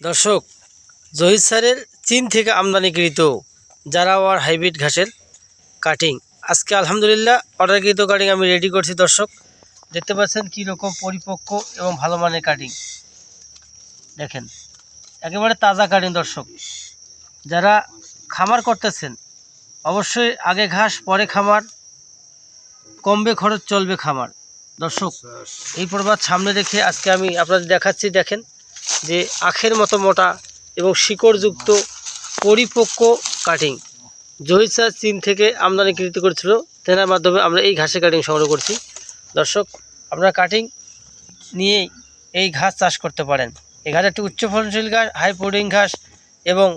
দর্শক, জহির স্যারের চীন থেকে আমদানিকৃত জারাওয়ার হাইব্রিড ঘাসের কাটিং। আজকে আলহামদুলিল্লাহ অর্ডারকৃত কাটিং আমি রেডি করছি দর্শক। দেখতে পাচ্ছেন কী রকম পরিপক্ক এবং ভালো মানের কাটিং। দেখেন, একেবারে তাজা কাটিং দর্শক। যারা খামার করতেছেন, অবশ্যই আগে ঘাস, পরে খামার, কমবে খরচ, চলবে খামার। দর্শক, এই প্রবাদ সামনে রেখে আজকে আমি আপনাদের দেখাচ্ছি, দেখেন। যে আখের মতো মোটা এবং শিকড়যুক্ত পরিপক্ক কাটিং জহির চীন থেকে আমদানিকৃত করেছিল, তেনার মাধ্যমে আমরা এই ঘাসের কাটিং সংগ্রহ করছি। দর্শক, আপনারা কাটিং নিয়ে এই ঘাস চাষ করতে পারেন। এই ঘাস একটি উচ্চ ফলনশীল ঘাস হাই প্রোটিন ঘাস এবং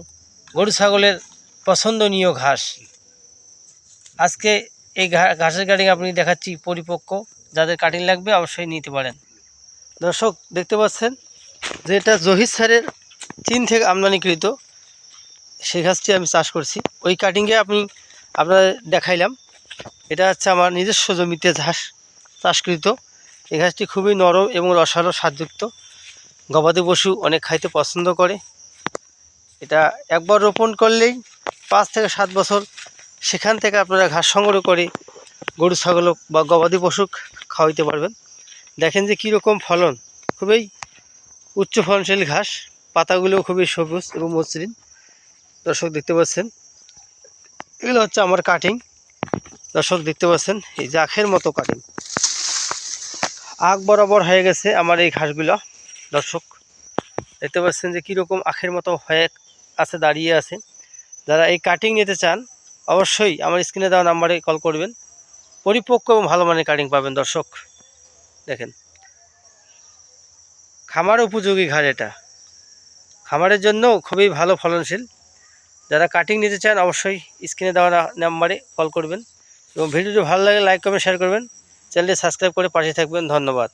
গরু, ছাগলের পছন্দনীয় ঘাস। আজকে এই ঘাসের কাটিং আপনি দেখাচ্ছি পরিপক্ক। যাদের কাটিং লাগবে অবশ্যই নিতে পারেন। দর্শক, দেখতে পাচ্ছেন? যে এটা জহির স্যারের চীন থেকে আমদানিকৃত, সেই ঘাসটি আমি চাষ করছি। ওই কাটিংয়ে আপনি আপনাদের দেখাইলাম। এটা হচ্ছে আমার নিজস্ব জমিতে ঘাস চাষকৃত। এই ঘাসটি খুবই নরম এবং রসালো স্বাদযুক্ত। গবাদি পশু অনেক খাইতে পছন্দ করে। এটা একবার রোপণ করলেই পাঁচ থেকে সাত বছর সেখান থেকে আপনারা ঘাস সংগ্রহ করে গরু, ছাগল বা গবাদি পশু খাওয়াইতে পারবেন। দেখেন যে কীরকম ফলন। খুবই উচ্চ ফলনশীল ঘাস পাতাগুলো খুবই সবুজ এবং মসৃণ। দর্শক দেখতে পাচ্ছেন, এগুলো হচ্ছে আমার কাটিং দর্শক দেখতে পাচ্ছেন, এই যে আখের মতো কাটিং আখ বরাবর হয়ে গেছে আমার এই ঘাসগুলো। দর্শক, দেখতে পাচ্ছেন যে কীরকম আখের মতো হয়ে আছে, দাঁড়িয়ে আছে। যারা এই কাটিং নিতে চান, অবশ্যই আমার স্ক্রিনে দেওয়া নাম্বারে কল করবেন। পরিপক্ক এবং ভালো মানের কাটিং পাবেন, দর্শক। দেখেন খামার উপযোগী ঘাস এটা। খামারের জন্য খুবই ভালো ফলনশীল। যারা কাটিং নিতে চান অবশ্যই স্ক্রিনে দেওয়া নাম্বারে কল করবেন। এবং ভিডিওটি ভালো লাগে লাইক কমেন্ট শেয়ার করবেন। চ্যানেলটি সাবস্ক্রাইব করে পাশে থাকবেন। ধন্যবাদ।